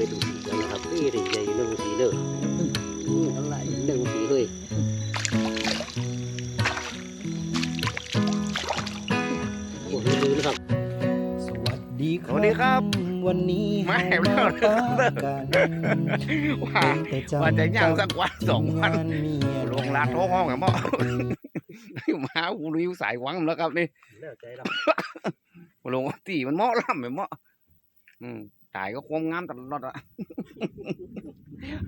ไปดูสีกันนะครับนี่ถึงใหญ่หนึ่งสีเด้ออืมอะไรหนึ่งสีเฮ้ยโอ้โหดูนะครับ สวัสดีครับ สวัสดีครับ วันนี้ไม่เรไม่เอามาพบกันว่าว่าจะย่างสักวันสองวันงาเมียลงลาดท้องห้องกับหม้อมาหูริวสายหวังแล้วครับนี่แล้วใจเราลงตีมันเหมาะล่ำไปเหมาะอืม ตายก็ความงามตลอดอะ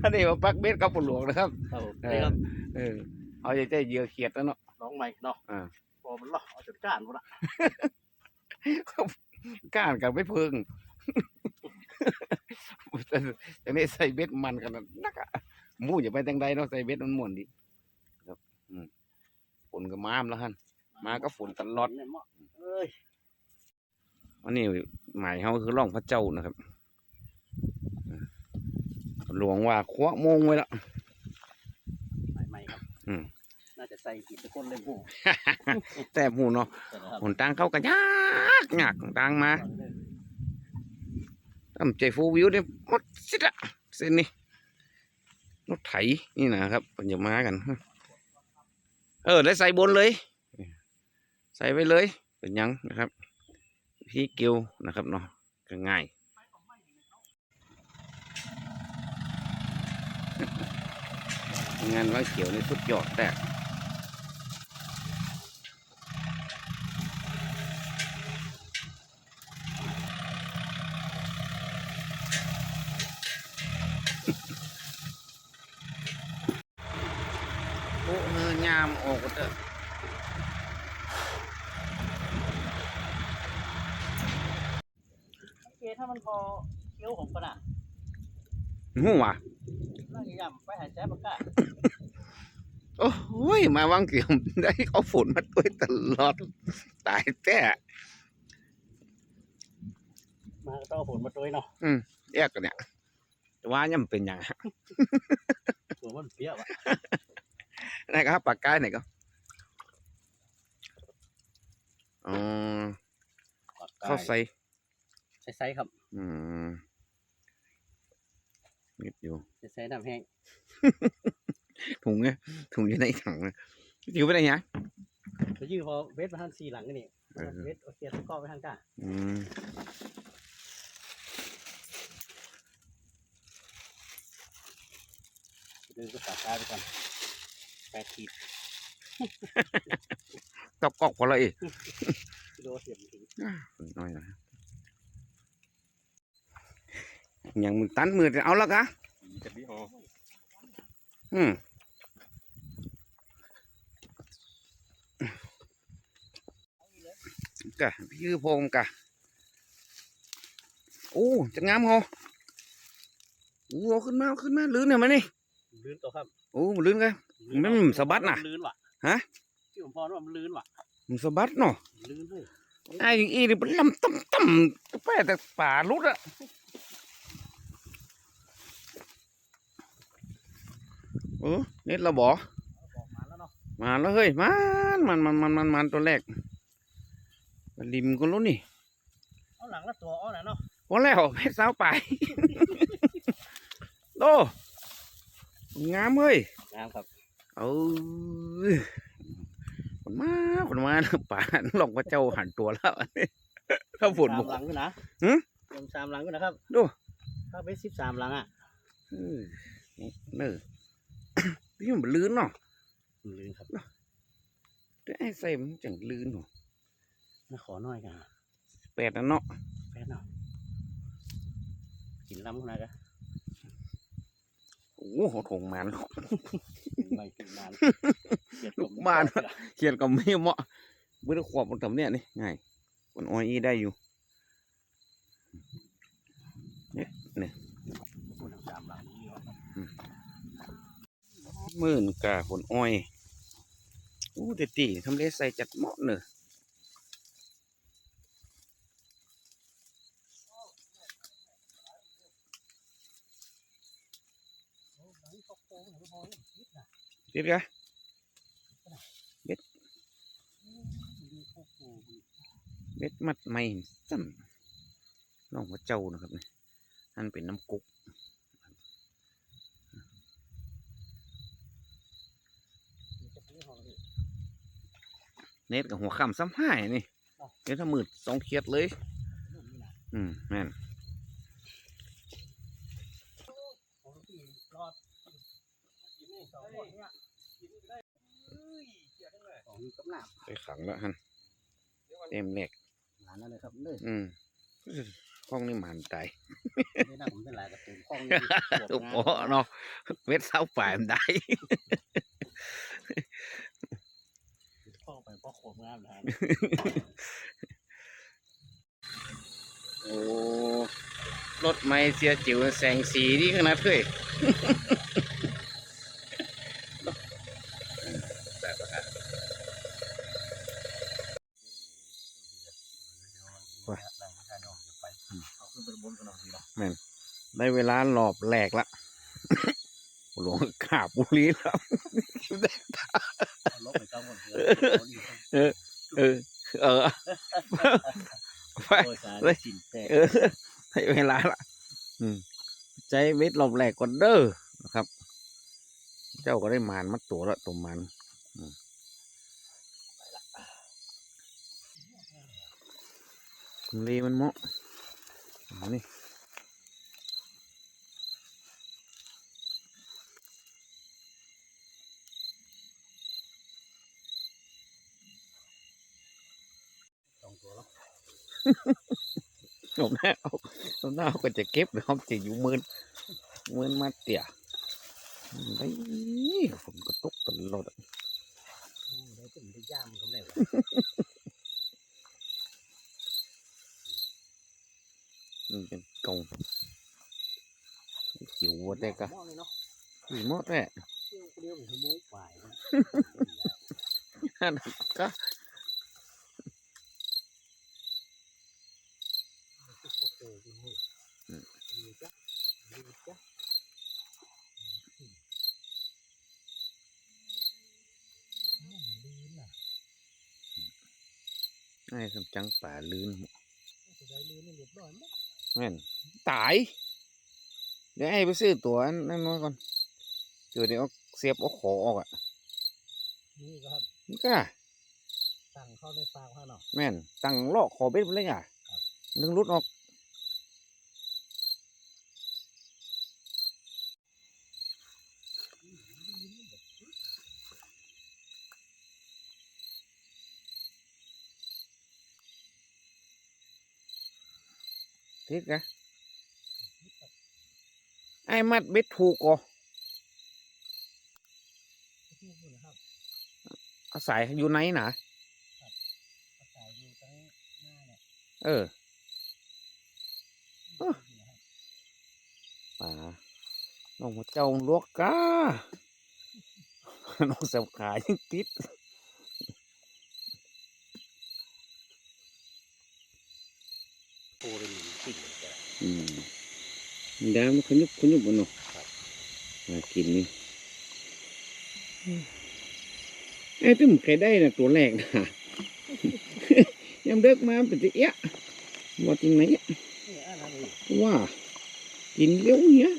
อันนี้มาปักเบ็ดกับปลวกนะครับ ครับผมเอนี่อครับเออ เอาใจใจเหยื่อเขียดแล้วเนาะ น้องใหม่เนาะอ่า พอมันล่อเอาจุดก้านหมดละก้านกับไม่เพิงจะไม่ใส่เบ็ดมันกันนักอะหมูอย่าไปทางใดเนาะใส่เบ็ดมันม่วนดีครับอืมฝนก็มามแล้วฮันมาก็ฝนตลอดเนี่ยเหมาะเอ้ย อันนี้หมายเขาคือร่องพระเจ้านะครับอืม หลวงว่าคว้าโมงไว้แล้วใหม่ๆครับอืมน่าจะใส่กินตะก้นเลยพวกแต่หมูเนาะนะครับหนทางเข้ากันยากยากทางมาทำใจฟูวิวเนี่ยหมดสิละเส้นนี้รถไถนี่นะครับมันจะมากัน เออได้ใส่บนเลย ใส่ไปเลยเป็นหยังนะครับพี่เกียวนะครับเนาะก็ง่าย งานว่าเขียวนี่สุดยอดแต่โอ้เฮอยามออกเถอะโอเคถ้ามันพอเคี้ยวผมก็น่ะหูว่ะนั่งยำไปหายใจปากกา โอ้ย มาวังเกี่ยวได้เอาฝนมาด้วยตลอด ตายแต่มาก็ต้องเอาผลมาตัวเนาะแยกกันเนี่ยแต่ว่ายังเป็นอย่างตัวมันเปรี้ยวอะนะครับปากกาไหนก็อ๋อเข้าใส่ใส่ๆครับ อืมนิดอยู่ใส่ๆน้ำแห้ง ถุงไงถุงอยู่ในถังนะอยู่ไปไหนยังไปยื้อพอเวทมาทางสี่หลังกันนี่เออเวทโอเคตะก้อไปทางกาอืมดึงก็ตัดกาไปก่อนแปดขีดตอกกอกพอละเอ้ยกิโลเสียบถึงน้อยนะอย่างมึงตันมือจะเอาแล้วกะจะพี่โออืม กะพี่คือพงกะโอ้จะงามเหรอโอ้เอาขึ้นมาเอาขึ้นมาลื่นเนี่ยมันนี่ลื่นตัวครับโอ้มันลื่นกันมันมันสะบัดน่ะลื่นว่ะฮะที่ผมพอว่ามันลื่นว่ะมันสะบัดเนาะลื่นเลยไอ้อีนี่เป็นลำต่ำต่ำแป้แต่ป่าลุดอะเออเน็ตเราบอบอกมาแล้วเนาะมาแล้วเฮ้ยมันมันมันมันมันมันตัวแรกมัน ริมก็รู้นี่เอาหลังละตัวเอาหน่อยเนาะพอแล้วเพชรสาวไปโตงามเฮ้ยงามครับเออคนมาคนมาป่าหลงพระเจ้าหันตัวแล้วถ้าฝนสาบมกหลังอยู่นะหึรวมสามหลังอยู่นะครับดูถ้าเป็นสิบสามหลังอะเออเนอพี่มันลื่นเนาะลื่นครับแต่ไอ้ใส่มันจังลื่นเนาะมาขอหน่อยกันแปดนั่นเนาะแป๊ดเนาะกินล้ำขนาดกันโอ้โหถงมันไม่กินนานเกลียดลูกผมบ้านชอบเลยอะเขียนกับไม่เหมาะไม่ได้ขวบมันทำเนี่ยนี่ง่ายมันอ้อยอีได้อยู่พูดถึงสามหลังนี่ว่าครับหมื่นกาผลอ้อยโอ้เด็ดตีทำเลใส่จัดเหมาะเนอะ เด็ดกะเบ็ดเบ็ดมัดไม่ซ้ำน้องพระเจ้านะครับนี่หนั่นเป็นน้ำกุกเน็ตกับหัวค่ำซ้ำห้ายนี่เดี๋ยวถ้ามืดสองเขียดเลย อืมแม่น ของกำลังไปขังแล้วฮันเต็มแหลกหลานนั่นเลยครับเลยอืมห้องนี่หมันตายไม่น่าผมเป็นหลายกระตุ้นข้องตุ๊บโอ้เนาะเม็ดเศร้าฝ่ายมันได้ข้องไปพ่อโคมงามนะโอ้รถไม่เสียจิ๋วแสงสีนี่ขนาดเฮ้ย นกันหน่อยดีหรอได้เวลาหลอบแหลกละหลวงขาบบุรีแล้วลบไปเก้าคนเดียวเออ เออไปโอ้ยสารเลยสินแต่เออได้เวลาละอืมใจเวทหลบแหลกก่อนเด้อนะครับ เจ้าก็ได้มานมัดตัวละตัวมันอืมลีมันเหมาะเอานี่ สองตัวแล้ว หลบหน้าเอาหลบหน้าเขาก็จะเก็บนะครับจะอยู่หมืนหมืนมาเตี่ยได้ฝนก็ตกตลอดอะได้ถึงได้ย่ามกำลังมันเป็นกองจิ๋ววัวแต่กะมองเลยเนาะอีหมดแหละเที่ยวเดียวถึงโม้ฝ่ายนั่นก็ โอเคดีมือดีจ้ะดีจ้ะ ไอ้คำจังป่าลื่นจะได้ลืมเรียบร้อยมั้ยแม่นตาย เดี๋ยวไอ้ไปซื้อตัวนั่นน้อยก่อนเดี๋ยวเดี๋ยวเอาเสียบเอาขอออกอะนี่ครับนี่ก็สั่งเข้าในปากเขาเนาะแม่นตั้งลอกขอเบ็ดไปเลยอะนึงรุดออก ทิศกะไอ้มัดเบ็ดถูกก่ออาศัยอยู่ไหนหนาภาษาอยู่ตั้งหน้าเนี่ยเออป่าน้องหัวเจ้าลวกกาน้องเสาขายังติด โอ้ยหนึ่งสิ่งแต่ อืม ดามันขยุบขยุบมันเนาะมากินนี่ไอ้ตึ้มใครได้นะตัวแรกนะยำเด็กมาเป็นเอะว่าจริงไหนอะนี่อะไรนี่ว่ากินเลี้ยวเนี้ย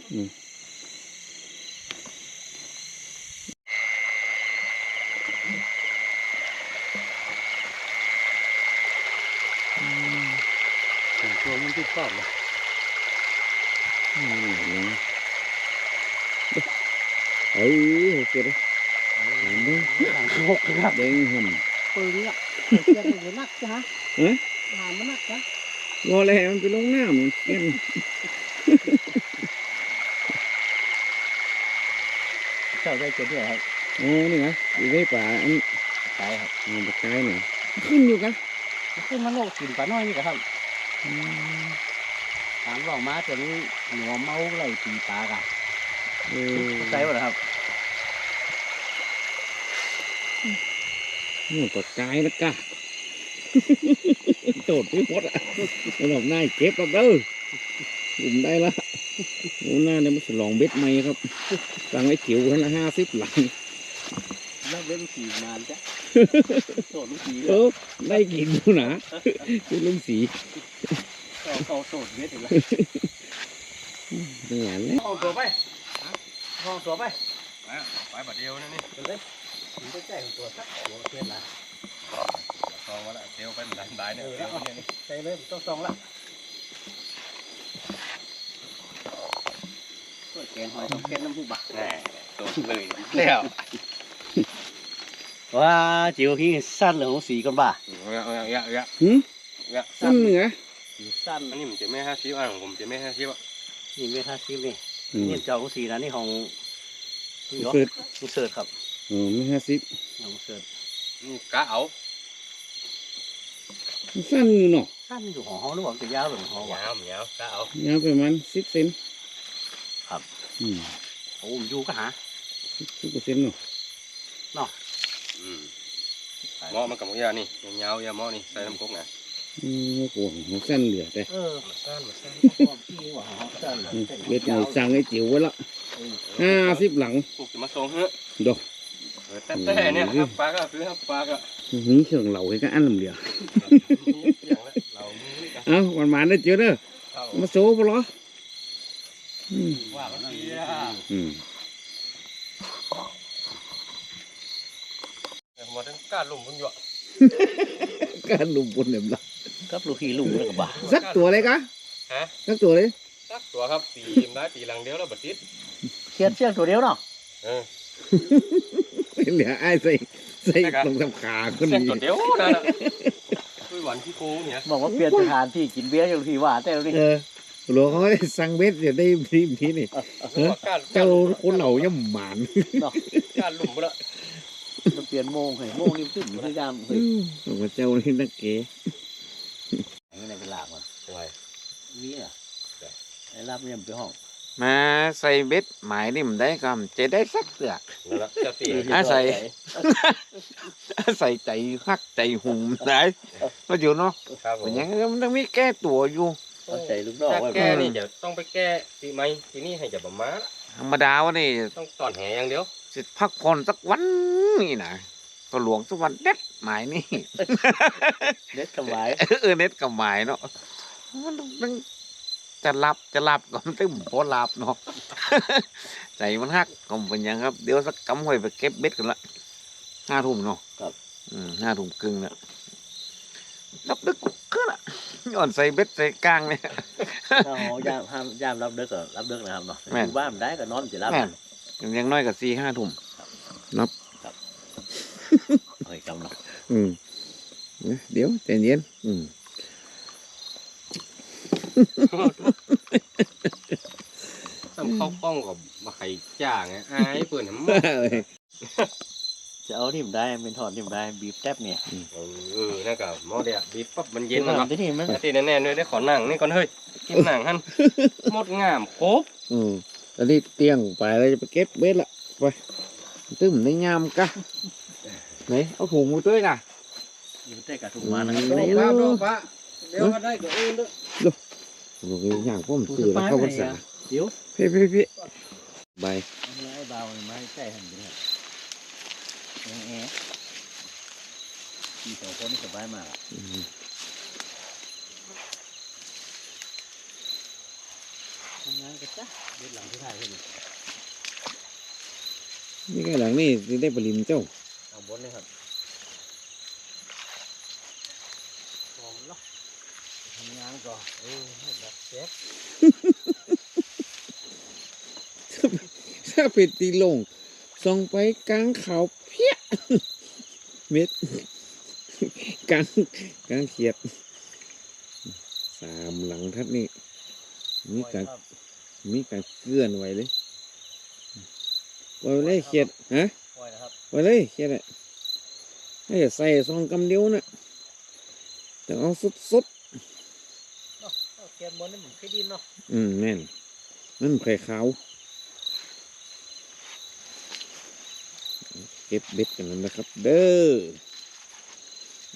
ตัวมันติดกรอบเลย เออโอเคเลยหลังหกครับเด้งหำปืนเนี่ยจะเป็นนักจ้ะเอ๊ะหามันนักจ้ะงอแลมันไปลงหน้ำมันเกี้ยนเจ้าได้เจอด้วยครับโอ๋อนี่นะอยู่ในป่าอันใช่ครับอ่าปากกายหน่อยขึ้นอยู่กันขึ้นมาโลกกินปลาน้อยนี่ครับ อืมถามบอกมาจะนี้หนัวเมาไหลตีปลากะเออใช่ป่ะครับ นี่ปากกายแล้วกะโดดไม่หมดอะแล้วหลอกหน้าเก็บแล้วเด้ออุ่มได้ละโอ้หน้าเนี่ยมันสลองเบ็ดไหมครับตั้งไว้จิ๋วกันละห้าสิบหลังแล้วเล่นขี่นานจ้ะโสดลูกขี่เออได้กินดูนะคือลุงสี เขาเขาโสดเยอะถึงแล้วเนี่ยนี่ห้องตัวไปห้องตัวไปไปบัดเดียวนั่นนี่เลยถึงจะแจ้งตัวสักหัวเทียนละซองมาละเดียวเป็นหลายหลายเนี่ยเดียวเนี่ยนี่ใช่เลยต้องส่องละแกงหอยต้องแกงน้ำผู้บักแน่ตัวเลยแล้วว่าจิ๋วขี้สั้นเหลืองสีกันบ่าเอาเอาเอาเอาหืมเอาสั้นเหนือ สีสั้นอันนี้มันจะไม่ห้าชิบอะของผมจะไม่ห้าชิบอะนี่ไม่ท่าซิมนี่อืม นี่เจ้าของสีนะนี่ของนี่เหรอเปิดลุงเสิร์ชครับโอ้ไม่ห้าสิบลุงเสิร์ชนี่กะเอาสั้นอยู่เนาะสั้นอยู่ของห้องหรือว่าจะยาวหรือของห้องวะ ยาวเหนียวกะเอายาวประมาณสิบเซนครับ อืมโอ้ผมอยู่ก็หาสิบเปอร์เซ็นต์เนาะอืมหม้อมันกับหม้อยานี่ยาวๆยาหม้อนี่ใส่น้ำก๊กนะ อืมโอ้โหหัวสั้นเหลือแต่เออมันสั้นมันสั้นของพี่ว่าของห้องสั้นเหรออืมเบ็ดหน่อยสั่งไอ้จิ๋วไว้ละเออห้าสิบหลังพวกจะมาส่งเฮ้ยดอกเออแต่แต่เนี่ยครับปลาก็คือครับปลาก็หืมเชิงเหล่าให้ก็อันลำเดียวอย่างละเรานี่กันเอ้าวันมาได้เจอเด้อเข้ามาโซ่ปะเหรออืมว่ามันเสียอืมมาทั้งก้านลุ่มพุ่งหยวกการลุมบนเนี่ยละ กับลูกพี่ลุงแล้วก็บ่าสักตัวเลยกะฮะสักตัวเลยสักตัวครับตีมได้ตีหลังเดียวแล้วบัดติดเชียนเชียงตัวเดียวเนาะเออเหลือไอ้ใส่ใส่ตรงทำขาคนเส้นนี้ตัวเดียวนั่นน่ะคุยหวานขี้โกงเนี่ยบอกว่าเปลี่ยนสถานที่กินเบียร์อย่างที่ว่าแต่เรานี่เออหลวงเขาได้สั่งเบ็ดเดี๋ยวได้ทีมนี้นี่เออก้านเจ้าคนเหล่าย่ำหมานก้านลุ่มไปละมันเปลี่ยนโมงเฮ้ยโมงนี่ขึ้นพยายามเฮ้ยบอกว่าเจ้านี่นักเก๋อั นนี้ในเป็นหลากมันไว้มีอะไอ้รับเนี่ยมันไปห้อง มาใส่เบ็ดหมายนี่มันได้คำจะได้สักเตือกนั่นละจะตีอะใส่ใส่ใจฮักใจหุ่มได้ก็อยู่เนาะครับผเป็นมอยังไงมันต้องมีแก้ตัวอยู่เอาใส่ลูกดอกถ้าไว้แก้นี่เดี๋ยวต้องไปแก้ตีไหมทีนี้ให้จะประมาณละธรรมดาวะนี่ต้องตอนแหอย่างเดียวสิพักผ่อนสักวันนี่นะ ก็หลวงสักวันเด็ดหมายนี่ เด็ดสบายเออเน็ตกับหมายเนาะมันมันจะหลับจะหลับก็มันตึ้มพอหลับเนาะ ใจมันฮักก็เป็นหยังครับ เดี๋ยวสักกำหวยไปเก็บเบ็ดกันละห้าทุ่มเนาะอืมห้าทุ่มครึ่งละรับดึกขึ้นละย้อนใส่เบ็ดใส่กลางเนี่ยถ้าหอยามห้ามยามรับเด็กก็รับเด็กนะครับเนาะแม่นอยู่บ้านมันได้ก็นอนจะรับ แม่นอยังน้อยกับสี่ห้าทุ่มเฮ้ ยกำเนาะอืมเดี๋ยวใจเย็นอืมต้องเข้าป้องกับมาไข่จ้าไงอายเปิดน้ำมันจะเอาที่มันได้เป็นถอนที่มันได้บีบแทบเนี่ยเออนั่นก็หม้อเดียวบีบปั๊บมันเย็นแล้วเนาะที่นี่มันตีแน่ๆด้วยได้ขอนั่งนี่ก่อนเฮ้ยกินหนังหันหมดงามครบอืมตอนนี้เตียงไปแล้วจะไปเก็บเบ็ดละไปตึ้มในยามกะ ไหนเอาถุงมาด้วยนะอยู่ใต้กระถุงมานะครับอืมได้ป้าป้าป้าเดี๋ยวมาได้ก็อื่นด้วยโอ้ยอย่างผมตื่นแล้วเข้าพรรษาเดี๋ยวเพ่เพ่เพ่ใบไม้เบาไม้ใกล้หันไปเนี่ยแอะแอะมีสองคนนี่สบายมากอะอืมทำงานกันจ้ะเด็ดหลังที่ถ่ายขึ้นนี่ก็หลังนี่สิได้ปริมเจ้าเอา บนเลยครับพอมเนาะทำงานก่อนเออให้แบบเซ็ตถ้าเป็นตีลงส่องไปกลางเขาเพี้ยเม็ดกลางกลางเขียด สามหลังทัดนี่มีการครับมีการเคลื่อนไหวเลยปล่อยเลยเขียดฮะปล่อยนะครับปล่อยเลยเขียดอะ ให้อย่าใส่ซองกำเดียวนะแต่เอาสุดสุดเนาะเอาเกมบนนี่มันเคยดินเนาะๆอืมแม่นนั่นไข่ขาว เก็บเบ็ดกันแล้วนะครับ เด้อ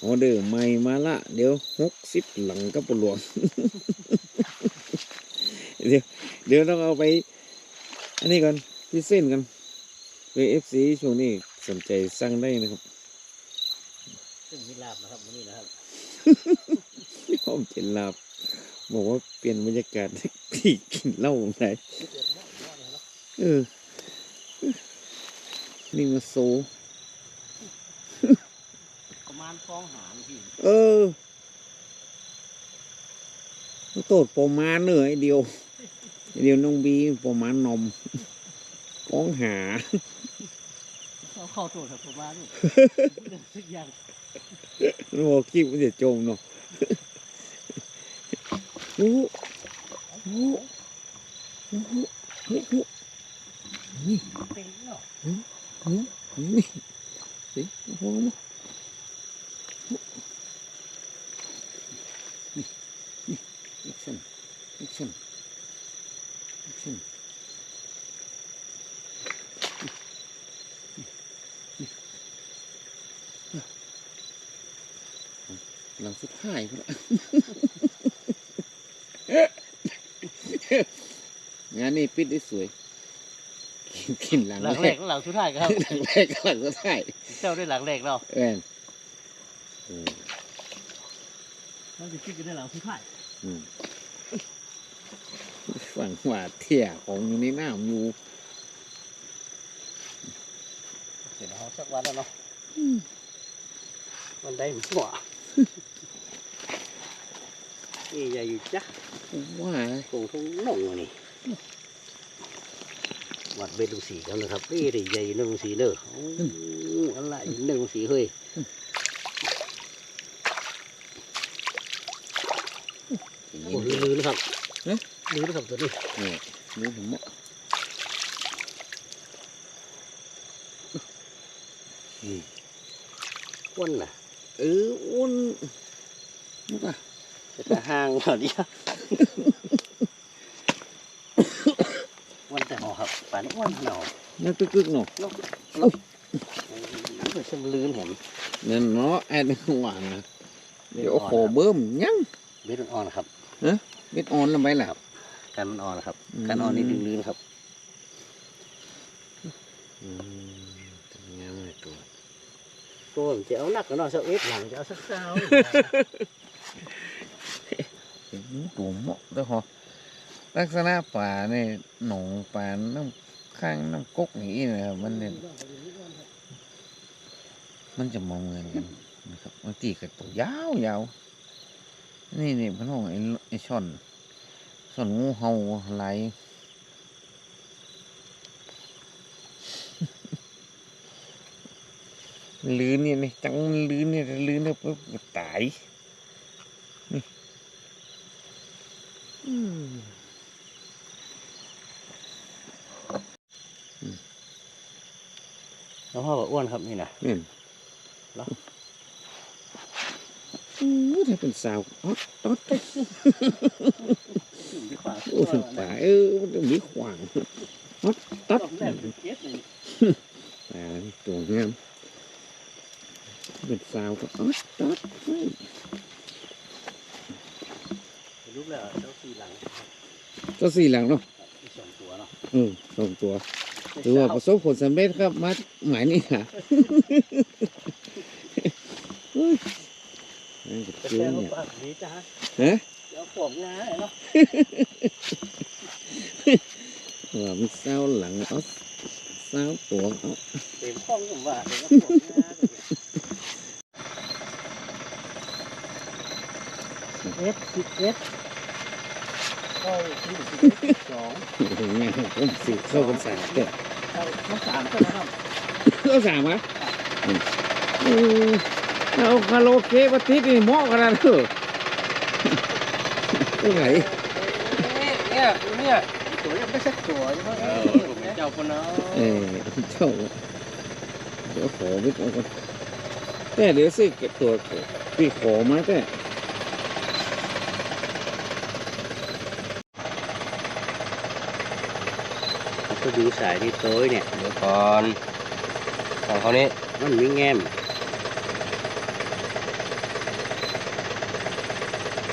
ออเดอร์ใหม่มาละ เดี๋ยวหกสิบหลังก็ปลวงเดี๋ยวเดี๋ยวต้องเอาไป อันนี้ก่อนพิเศษกันเวฟซีช่วงนี้สนใจสั่งได้นะครับซึ่งมีลา บนะครับวันนี้นะครับพร้อมเจ็นลาบบอกว่าเปลี่ยนบรรยากาศที่กินเหล้าไหนเออนี่มาโซประมาณฟองหางพี่เออโตดประมาณเนอะไอเดียวไอเดียวน้องบีประมาณนมก้องหาเขาเข้าโทษครับประมาณนี้สักอย่าง โอ้คลิปมันจะจมเนาะโอ้โหโอ้โหโอ้โหโอ้โหนี่เต็งเนาะนี่สิโอ้โหนี่นี่แอคชั่นแอคชั่นแอคชั่น หลังสุดท้ายพุ่นละงานนี้ปิดได้สวย กินกินหลังหลังแรแรกกหลังสุดท้ายครับหลังแรกก็หลังสุดท้ายเจ้าได้หลังแรกเนาะเอ็นอืมมันจะคิดกันได้หลังสุดท้ายอืมฝั่งว่าเที่ยของอยู่ในน้ำอยู่เสร็จแล้วสักวันแล้วเนาะวันได้หัว นี่ใหญ่อยู่จ้ะว่าคงทุ่งน่องนี่วัดเบ็ดลุงสีกันนะครับนี่ได้ใหญ่หนึ่งสีเนอะโอ้อะไรหนึ่งสีเฮ้ยอย่างโอ้นี้ลือนะครับเอ๊ะลือนะครับตัวนี้นี่นี่ผมบอกอ้วนน่ะเอออ้วนนี่ป่ะ จะห่างกว่านี้อ้วนแต่หอครับป่านนี้อ้วนหนอนั่นกึกๆเนาะนกนกเฮ้ยฉันลืมเห็นนั่นเนาะไอ้นี่หวานนะเดี๋ยวโอ้โหเบิ่มยังเบ็ดมันอ่อนครับเม็ดอ่อนลงไปแล้วการมันอ่อนครับอืมการอ่อนนี่ลืมๆครับอืมตัวงามเลยตัวตัวผมจะเอาหนักกันหน่อยสักเอฟหลังจะเอาสักเช้า ตัวเหมาะด้วยหรอลักษณะป่าเนี่ยหนองป่าน้ำข้างน้ำกกอย่างนี้นะครับมันเนี่ยมันจะมองเหมือนกันนะครับบางทีก็ตัวยาวยาวนี่นี่พน้องไอ้ช่อนช่อนงูเห่าไหลลื้นเนี่ยนี่จังลื้นเนี่ยถ้าลื้นแล้วปุ๊บตายนี่อืม แล้วพ่อบอกอ้วนครับนี่นะนี่เหรออู้ถ้าเป็นสาวอ๊อดอ๊อดดีกว่าโอ้ถึงป่าเออมันต้องมีขวางอ๊อดตัดแรกเป็นเก็ดเลยป่านี่ตัวงามเป็นสาวก็อ๊อดอ๊อดเฮ้ย รูปแล้วเจ้าสี่หลังก็สี่หลังเนาะมีสองตัวเนาะเออสองตัวถือว่าประสบผลสำเร็จครับมาหมายนี่ค่ะเฮ้ยนั่นก็จะเจืแซอวเนี่ยปากนี้จ้าฮะเดี๋ยวผมงาเนาะว่ามันเศร้าหลังเอาเศร้าตัวเอาเต็มห้องผมว่าเดี๋ยวผมงาสิบเอ็ดสิบเอ็ดเข้าที่สิบสอง อย่างเงี้ยผมสิ เข้ากันสามเด้อเข้าทั้งสามคนนะครับเข้าสามวะอืมอืมเอาคาราโอเกะประทิศนี่เหมาะขนาดนั้นเหรอตรงไหนเนี่ยเนี่ยตัวยังไม่สักตัวใช่ไหมเออผมเป็นเจ้าคนเนาะเออเจ้าเดี๋ยวขอไปเอาก่อนแต่เดี๋ยวสิเก็บตัวพี่ขอมาแต่ ก็ดูสายที่โต้ยเนี่ย เดี๋ยวก่อนของเขานี้มันมีแง้ม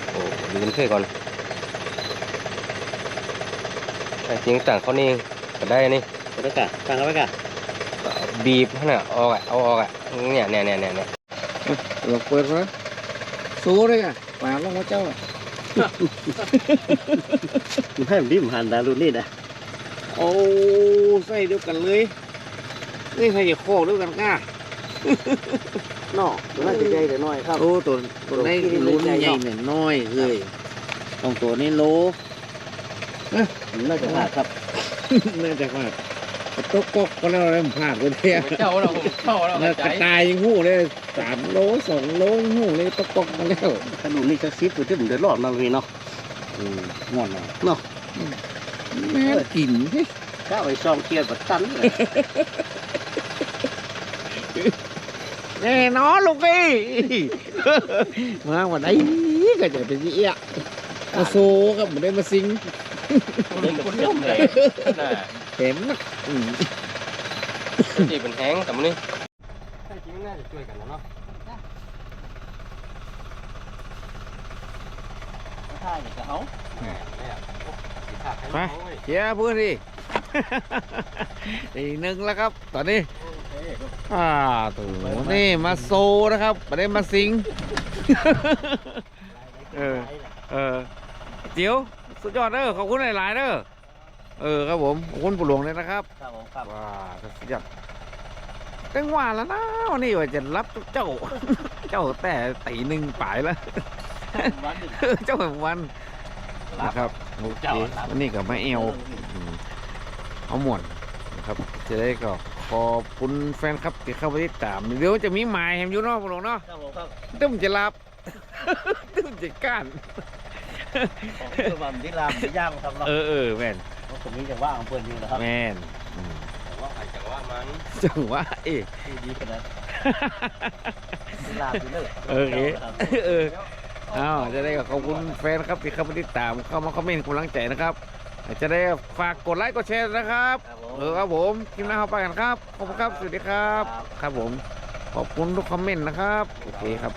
โอ้ลืมเพื่อก่อนไอ้จริงต่างเขานี่ก็ได้นี่ก็ได้กะตั้งเอาไว้กะก็เอาบีบให้น่ะออกอะเอาออกอะเนี่ยเนี่ยเนี่ยเนี่ยเนี่ยเราเปิดมาสู้เลยอะป่าลงมาเจ้าอะมันให้มันดิ้มหันดารุ่นนี่นะโอ้ใส่เดียวกันเลยนี่ใส่โคกเดียวกันก้าเนาะตัวนั้นจะใหญ่แต่น้อยครับ โอ้ตัวตัวนี้คือลุ้นใหญ่เนี่ยน้อยเลยต้องตัวนี้โลมันน่าจะพลาดครับน่าจะพลาดตกกอกก็แล้วได้พลาดคนเดียวเจ้าเราผมเจ้าเราแล้วใจกระตายยังหู้เลยสามโลสองโลยังหู้เลยตกกอกมาแล้วถ้ารุ่นนี้จะซิดตัวที่ผมเดือดร้อนมาเลยเนาะอืมงอนเนาะเนาะ แม่นกินสิข้าวไอ้ซองเกียร์บัดตันเลยแน่นอนลูกพี่มาวันไหนก็จะเป็นเอี้ยมาโซกับไม่ได้มาซิงเล่นคนเดียวเลยน่ะเห็นนักอืมจีเป็นแห้งแต่มันนี่ถ้าจริงน่าจะช่วยกันนะเนาะถ้าอย่างเขาแหมไม่อยากโอ้สิขาดให้ไปน้องเว้ยเชียร์พูดดิ อีกหนึ่งแล้วครับ ตอนนี้ อ่าตัวนี่มาโซนะครับไม่ได้มาซิง เออ เออเจียวสุดยอดเด้อขอบคุณหลายๆเด้อ เออครับผมขอบคุณปู่หลวงเลยนะครับ ครับผมครับว้าสุดยอดตั้งว่าแล้วนะวันนี้ว่าจะรับเจ้า เจ้าแต่ตีหนึ่งป่ายแล้ววันหนึ่งเจ้าแห่งวัน นะครับโอเคเจ้ารับวันนี้กับมาเอวอืมเอาหมวนนะครับ จะได้ก็ขอบคุณแฟนครับที่เข้าไปติดตาม เดี๋ยวจะมีหมายแฮมอยู่เนอกพวกเราเนาะครับผมครับตึ้มจะรับตึ้มจะก้านของคือวันที่รามที่ย่างครับเนาะเออเออแม่นเพราะตรงนี้จะว่างของเพื่อนนี่นะครับแม่นอืมแต่ว่าใครจังว่ามันจังหวะเอ๊ะที่ดีขนาดที่รามที่เลิกโอเคเออเอาจะได้ก็ขอบคุณแฟนครับที่เข้ามาติดตามเข้ามาคอมเมนต์กำลังใจนะครับจะได้ฝากกดไลค์กดแชร์นะครับครับผมเออครับผมคลิปหน้าเข้าไปกันครับขอบคุณครับสวัสดีครับ ครับผมขอบคุณทุกคอมเมนต์นะครับโอเคครับ